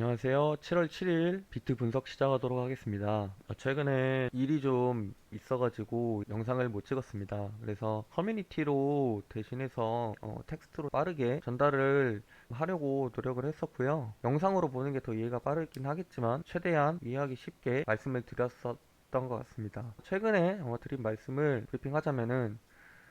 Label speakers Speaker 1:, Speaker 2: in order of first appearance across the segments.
Speaker 1: 안녕하세요. 7월 7일 비트 분석 시작하도록 하겠습니다. 어, 최근에 일이 좀 있어가지고 영상을 못 찍었습니다. 그래서 커뮤니티로 대신해서 어, 텍스트로 빠르게 전달을 하려고 노력을 했었고요. 영상으로 보는 게 더 이해가 빠르긴 하겠지만 최대한 이해하기 쉽게 말씀을 드렸었던 것 같습니다. 최근에 어, 드린 말씀을 브리핑하자면은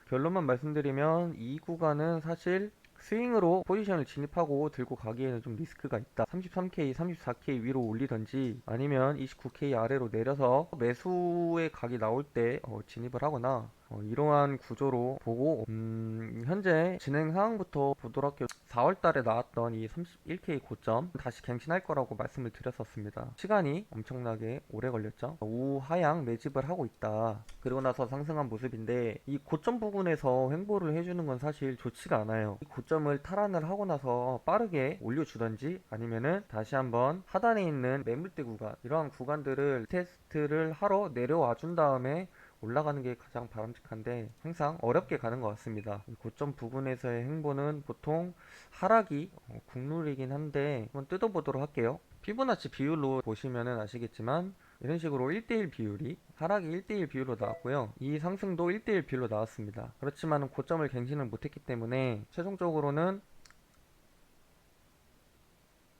Speaker 1: 결론만 말씀드리면 이 구간은 사실 스윙으로 포지션을 진입하고 들고 가기에는 좀 리스크가 있다. 33K, 34K 위로 올리던지 아니면 29K 아래로 내려서 매수의 각이 나올 때 어, 진입을 하거나 어, 이러한 구조로 보고 음, 현재 진행 상황부터 보도록 할게요. 4월 달에 나왔던 이 31K 고점 다시 갱신할 거라고 말씀을 드렸었습니다. 시간이 엄청나게 오래 걸렸죠. 우하향 매집을 하고 있다. 그리고 나서 상승한 모습인데 이 고점 부분에서 횡보를 해주는 건 사실 좋지가 않아요. 이 고점을 탈환을 하고 나서 빠르게 올려주던지 아니면은 다시 한번 하단에 있는 매물대 구간 이러한 구간들을 테스트를 하러 내려와 준 다음에 올라가는 게 가장 바람직한데 항상 어렵게 가는 것 같습니다. 이 고점 부분에서의 행보는 보통 하락이 어, 국룰이긴 한데 한번 뜯어보도록 할게요. 피보나치 비율로 보시면은 아시겠지만 이런 식으로 1대1 비율이 하락이 1대1 비율로 나왔고요. 이 상승도 1대1 비율로 나왔습니다. 그렇지만 고점을 갱신을 못했기 때문에 최종적으로는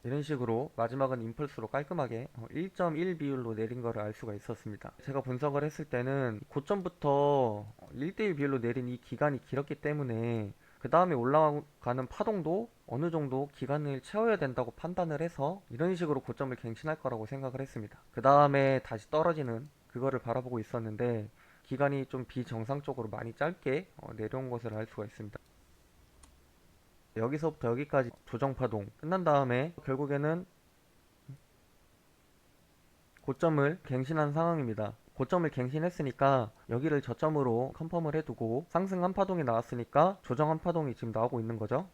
Speaker 1: 이런 식으로 마지막은 임펄스로 깔끔하게 1.1 비율로 내린 거를 알 수가 있었습니다. 제가 분석을 했을 때는 고점부터 1대1 비율로 내린 이 기간이 길었기 때문에 그 다음에 올라가는 파동도 어느 정도 기간을 채워야 된다고 판단을 해서 이런 식으로 고점을 갱신할 거라고 생각을 했습니다. 그 다음에 다시 떨어지는 그거를 바라보고 있었는데 기간이 좀 비정상적으로 많이 짧게 어, 내려온 것을 알 수가 있습니다. 여기서부터 여기까지 조정파동 끝난 다음에 결국에는 고점을 갱신한 상황입니다. 고점을 갱신했으니까 여기를 저점으로 컨펌을 해두고 상승 한 파동이 나왔으니까 조정 한 파동이 지금 나오고 있는 거죠.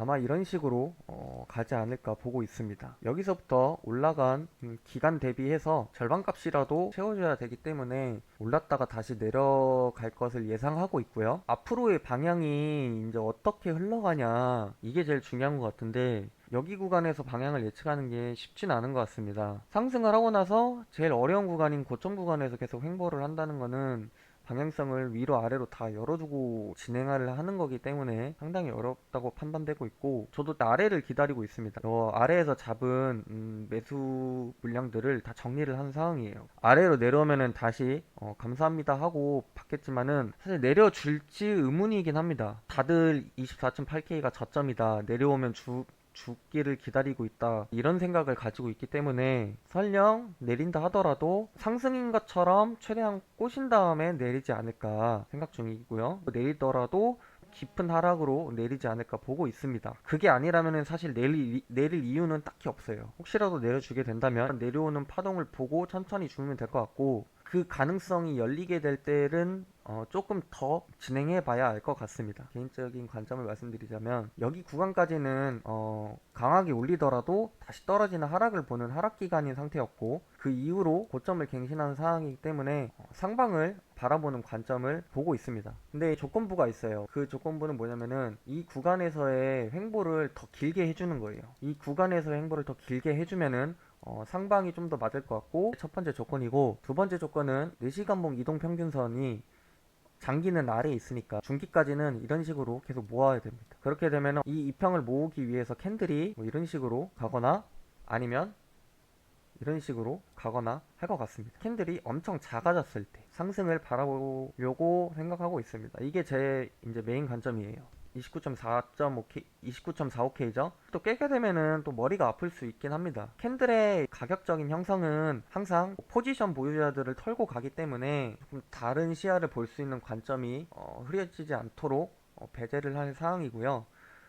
Speaker 1: 아마 이런 식으로 어, 가지 않을까 보고 있습니다. 여기서부터 올라간 음, 기간 대비해서 절반값이라도 채워줘야 되기 때문에 올랐다가 다시 내려갈 것을 예상하고 있고요. 앞으로의 방향이 이제 어떻게 흘러가냐 이게 제일 중요한 것 같은데 여기 구간에서 방향을 예측하는 게 쉽진 않은 것 같습니다. 상승을 하고 나서 제일 어려운 구간인 고점 구간에서 계속 횡보를 한다는 거는 방향성을 위로 아래로 다 열어두고 진행을 하는 거기 때문에 상당히 어렵다고 판단되고 있고 저도 아래를 기다리고 있습니다. 어, 아래에서 잡은 음, 매수 물량들을 다 정리를 한 상황이에요. 아래로 내려오면은 다시 어, 감사합니다 하고 받겠지만은 사실 내려줄지 의문이긴 합니다. 다들 24.8K가 저점이다. 내려오면 주 죽기를 기다리고 있다 이런 생각을 가지고 있기 때문에 설령 내린다 하더라도 상승인 것처럼 최대한 꼬신 다음에 내리지 않을까 생각 중이고요 내리더라도 깊은 하락으로 내리지 않을까 보고 있습니다. 그게 아니라면 사실 내릴, 내릴 이유는 딱히 없어요. 혹시라도 내려주게 된다면 내려오는 파동을 보고 천천히 주면 될 것 같고 그 가능성이 열리게 될 때는 어, 조금 더 진행해 봐야 알 것 같습니다. 개인적인 관점을 말씀드리자면 여기 구간까지는 어, 강하게 올리더라도 다시 떨어지는 하락을 보는 하락 기간인 상태였고 그 이후로 고점을 갱신한 상황이기 때문에 어, 상방을 바라보는 관점을 보고 있습니다. 근데 조건부가 있어요. 그 조건부는 뭐냐면은 이 구간에서의 횡보를 더 길게 해주는 거예요. 이 구간에서의 횡보를 더 길게 해주면은 어, 상방이 좀 더 맞을 것 같고 첫 번째 조건이고 두 번째 조건은 4시간봉 이동 평균선이 장기는 아래에 있으니까 중기까지는 이런 식으로 계속 모아야 됩니다. 그렇게 되면 이 이평을 모으기 위해서 캔들이 뭐 이런 식으로 가거나 아니면 이런 식으로 가거나 할 것 같습니다. 캔들이 엄청 작아졌을 때 상승을 바라보려고 생각하고 있습니다. 이게 제 이제 메인 관점이에요. 29.4.5K, 29.45K죠. 또 깨게 되면은 또 머리가 아플 수 있긴 합니다. 캔들의 가격적인 형성은 항상 포지션 보유자들을 털고 가기 때문에 조금 다른 시야를 볼 수 있는 관점이 어, 흐려지지 않도록 어, 배제를 할 사항이고요.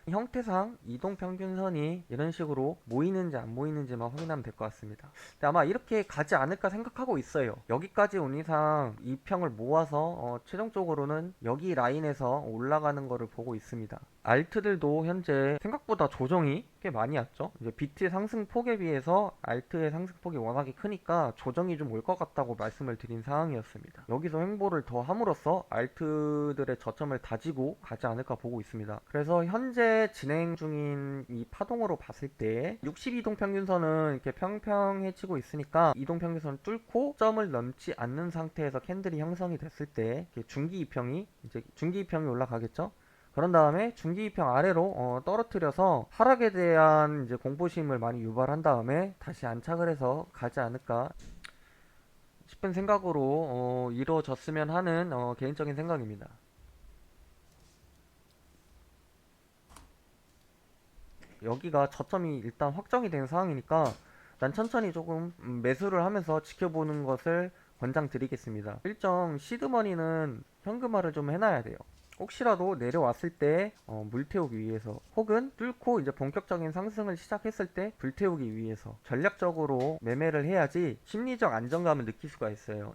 Speaker 1: 형태상 이동 평균선이 이런 식으로 모이는지 안 모이는지만 확인하면 될 것 같습니다. 근데 아마 이렇게 가지 않을까 생각하고 있어요. 여기까지 온 이상 이 평을 모아서 어, 최종적으로는 여기 라인에서 올라가는 거를 보고 있습니다. 알트들도 현재 생각보다 조정이 꽤 많이 왔죠. 이제 비트의 상승 폭에 비해서 알트의 상승 폭이 워낙에 크니까 조정이 좀 올 것 같다고 말씀을 드린 상황이었습니다. 여기서 횡보를 더 함으로써 알트들의 저점을 다지고 가지 않을까 보고 있습니다. 그래서 현재 진행 중인 이 파동으로 봤을 때 62동 평균선은 이렇게 평평해지고 있으니까 이동 평균선 뚫고 점을 넘지 않는 상태에서 캔들이 형성이 됐을 때 중기 이평이 이제 중기 이평이 올라가겠죠. 그런 다음에 중기 이평 아래로 어, 떨어뜨려서 하락에 대한 이제 공포심을 많이 유발한 다음에 다시 안착을 해서 가지 않을까 싶은 생각으로 어, 이루어졌으면 하는 어, 개인적인 생각입니다. 여기가 저점이 일단 확정이 된 상황이니까 난 천천히 조금 음, 매수를 하면서 지켜보는 것을 권장드리겠습니다. 일정 시드머니는 현금화를 좀 해놔야 돼요. 혹시라도 내려왔을 때 어, 물태우기 위해서 혹은 뚫고 이제 본격적인 상승을 시작했을 때 불태우기 위해서 전략적으로 매매를 해야지 심리적 안정감을 느낄 수가 있어요.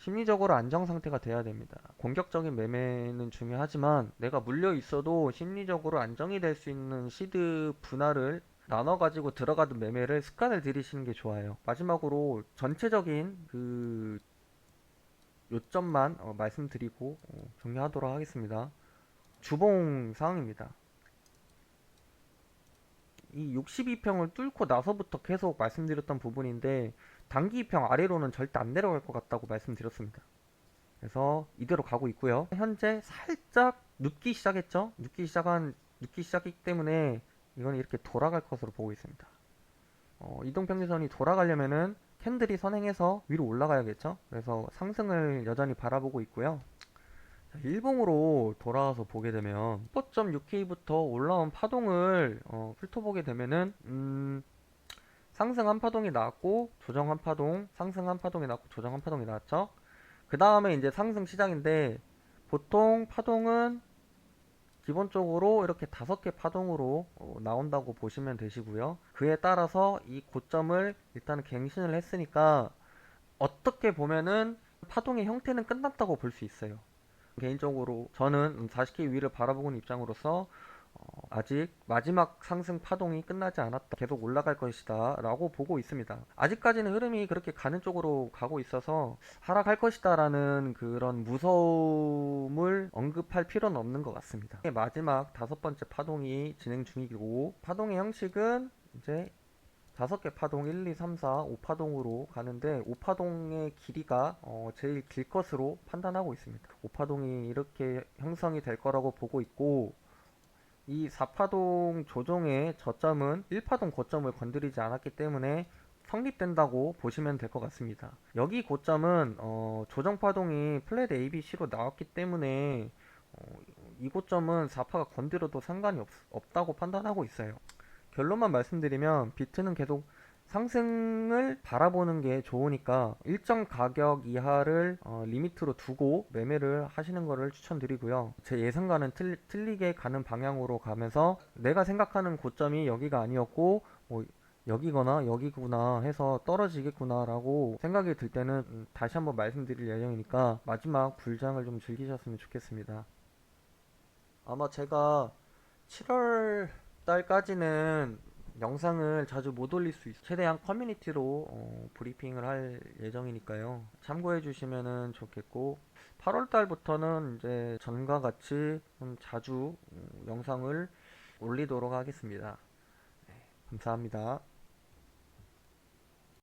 Speaker 1: 심리적으로 안정 상태가 돼야 됩니다. 공격적인 매매는 중요하지만 내가 물려 있어도 심리적으로 안정이 될 수 있는 시드 분할을 나눠 가지고 들어가는 매매를 습관을 들이시는 게 좋아요. 마지막으로 전체적인 그 요점만 어, 말씀드리고 어, 정리하도록 하겠습니다. 주봉 상황입니다. 이 62평을 뚫고 나서부터 계속 말씀드렸던 부분인데 단기 2평 아래로는 절대 안 내려갈 것 같다고 말씀드렸습니다. 그래서 이대로 가고 있고요. 현재 살짝 눕기 시작했죠. 눕기 시작한 눕기 시작이기 때문에 이건 이렇게 돌아갈 것으로 보고 있습니다. 어, 이동평균선이 돌아가려면은 캔들이 선행해서 위로 올라가야겠죠. 그래서 상승을 여전히 바라보고 있고요. 자, 일봉으로 돌아와서 보게 되면 10.6K부터 올라온 파동을 어, 훑어보게 되면은 음, 상승 한 파동이 나왔고 조정 한 파동, 상승 한 파동이 나왔고 조정 한 파동이 나왔죠. 그 다음에 이제 상승 시작인데 보통 파동은 기본적으로 이렇게 다섯 개 파동으로 어, 나온다고 보시면 되시고요. 그에 따라서 이 고점을 일단은 갱신을 했으니까 어떻게 보면은 파동의 형태는 끝났다고 볼 수 있어요. 개인적으로 저는 40K 위를 바라보는 입장으로서 어, 아직 마지막 상승 파동이 끝나지 않았다. 계속 올라갈 것이다. 라고 보고 있습니다. 아직까지는 흐름이 그렇게 가는 쪽으로 가고 있어서 하락할 것이다. 라는 그런 무서움을 언급할 필요는 없는 것 같습니다. 마지막 다섯 번째 파동이 진행 중이고, 파동의 형식은 이제 다섯 개 파동 1, 2, 3, 4, 5파동으로 가는데 5파동의 길이가 어, 제일 길 것으로 판단하고 있습니다. 5파동이 이렇게 형성이 될 거라고 보고 있고 이 4파동 조종의 저점은 1파동 고점을 건드리지 않았기 때문에 성립된다고 보시면 될 것 같습니다. 여기 고점은 어, 조정파동이 플랫 ABC로 나왔기 때문에 어, 이 고점은 4파가 건드려도 상관이 없, 없다고 판단하고 있어요. 결론만 말씀드리면 비트는 계속 상승을 바라보는 게 좋으니까 일정 가격 이하를 어, 리미트로 두고 매매를 하시는 것을 추천드리고요. 제 예상과는 틀, 틀리게 가는 방향으로 가면서 내가 생각하는 고점이 여기가 아니었고 뭐 여기거나 여기구나 해서 떨어지겠구나라고 생각이 들 때는 음, 다시 한번 말씀드릴 예정이니까 마지막 불장을 좀 즐기셨으면 좋겠습니다. 아마 제가 7월 달까지는 영상을 자주 못 올릴 수 있어요. 최대한 커뮤니티로 어, 브리핑을 할 예정이니까요. 참고해 주시면 좋겠고 8월 달부터는 이제 전과 같이 좀 자주 어, 영상을 올리도록 하겠습니다. 네, 감사합니다.